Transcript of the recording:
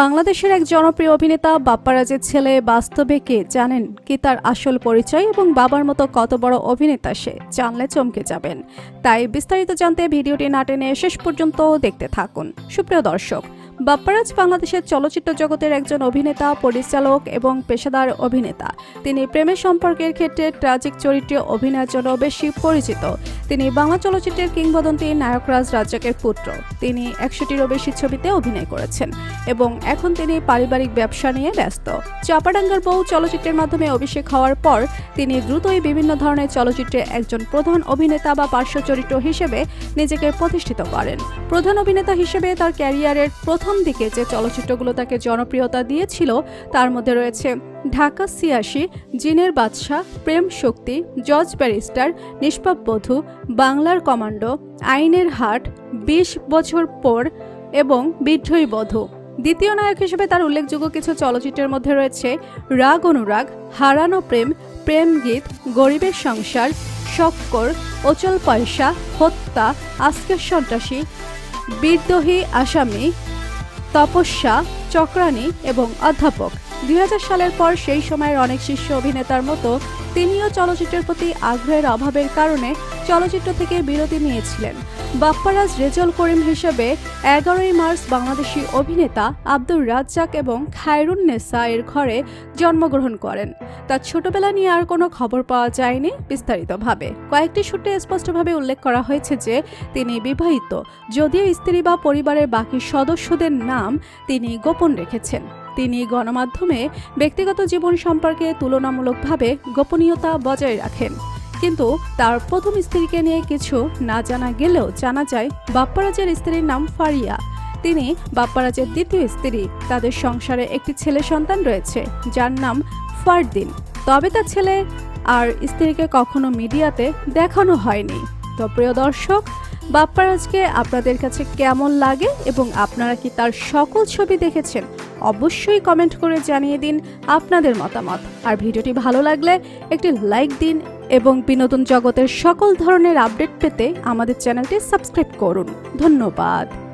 বাংলাদেশের এক জনপ্রিয় অভিনেতা বাপ্পারাজের ছেলে বাস্তবে কে জানেন কি তার আসল পরিচয় এবং বাবার মতো কত বড় অভিনেতা সে জানলে চমকে যাবেন। তাই বিস্তারিত জানতে ভিডিওটি নাটেনে শেষ পর্যন্ত দেখতে থাকুন। সুপ্রিয় দর্শক বাপ্পারাজ বাংলাদেশের চলচ্চিত্র জগতের একজন অভিনেতা, পরিচালক এবং পেশাদার অভিনেতা। তিনি প্রেমের সম্পর্কের ক্ষেত্রে ট্রাজিক চরিত্রে অভিনয়ের জন্য বেশি পরিচিত। তিনি বাংলা চলচ্চিত্রের কিংবদন্তি নায়করাজ রাজ্জাকের পুত্র। তিনি একশোটিরও বেশি ছবিতে অভিনয় করেছেন এবং এখন তিনি পারিবারিক ব্যবসা নিয়ে ব্যস্ত। চাপাডাঙ্গার বউ চলচ্চিত্রের মাধ্যমে অভিষেক হওয়ার পর তিনি দ্রুতই বিভিন্ন ধরনের চলচ্চিত্রে একজন প্রধান অভিনেতা বা পার্শ্ব চরিত্র হিসেবে নিজেকে প্রতিষ্ঠিত করেন। প্রধান অভিনেতা হিসেবে তার ক্যারিয়ারের প্রথম দিকে যে চলচ্চিত্রগুলো তাকে জনপ্রিয়তা দিয়েছিল, তার মধ্যে রয়েছে ঢাকা সিয়াসি জিনের বাদশাহ, প্রেম শক্তি, জজ ব্যারিস্টার, নিষ্পাপ বধূ, বাংলার কমান্ডো, আইনের হাট, বিশ বছর পর, এবং বিদ্রোহী বধূ। দ্বিতীয় নায়ক হিসেবে তার উল্লেখযোগ্য কিছু চলচ্চিত্রের মধ্যে রয়েছে রাগ অনুরাগ, হারানো প্রেম প্রেম গীত, গরিবের সংসার, শক্কর, অচল পয়সা, হত্যা, আজকের সন্ত্রাসী, বিদ্রোহী আসামি তপস্যা, চক্রাণী এবং অধ্যাপক। দুই হাজার সালের পর সেই সময়ের অনেক শীর্ষ অভিনেতার মতো তিনিও চলচ্চিত্রের প্রতি আগ্রহের অভাবের কারণে চলচ্চিত্র থেকে বিরতি নিয়েছিলেন। বাপ্পারাজ রেজল করিম হিসেবে এগারোই মার্চ বাংলাদেশি অভিনেতা আব্দুর রাজ্জাক এবং খায়রুন নেসা এর ঘরে জন্মগ্রহণ করেন। তার ছোটবেলা নিয়ে আর কোনো খবর পাওয়া যায়নি বিস্তারিতভাবে। কয়েকটি সূত্রে স্পষ্টভাবে উল্লেখ করা হয়েছে যে, তিনি বিবাহিত। যদিও স্ত্রী বা পরিবারের বাকি সদস্যদের নাম তিনি গোপন রেখেছেন। তিনি গণমাধ্যমে ব্যক্তিগত জীবন সম্পর্কে তুলনামূলকভাবে গোপনীয়তা বজায় রাখেন। কিন্তু তার প্রথম স্ত্রীকে নিয়ে কিছু না জানা গেলেও জানা যায় বাপ্পারাজের স্ত্রীর নাম ফারিয়া। তিনি বাপ্পারাজের দ্বিতীয় স্ত্রী। তাদের সংসারে একটি ছেলে সন্তান রয়েছে, যার নাম ফারদিন। তবে তার ছেলে আর স্ত্রীকে কখনো মিডিয়াতে দেখানো হয়নি। তো প্রিয় দর্শক, বাপ্পারাজকে আপনাদের কাছে কেমন লাগে এবং আপনারা কি তার সকল ছবি দেখেছেন? অবশ্যই কমেন্ট করে জানিয়ে দিন আপনাদের মতামত। আর ভিডিওটি ভালো লাগলে একটি লাইক দিন এবং বিনোদন জগতের সকল ধরনের আপডেট পেতে আমাদের চ্যানেলটি সাবস্ক্রাইব করুন। ধন্যবাদ।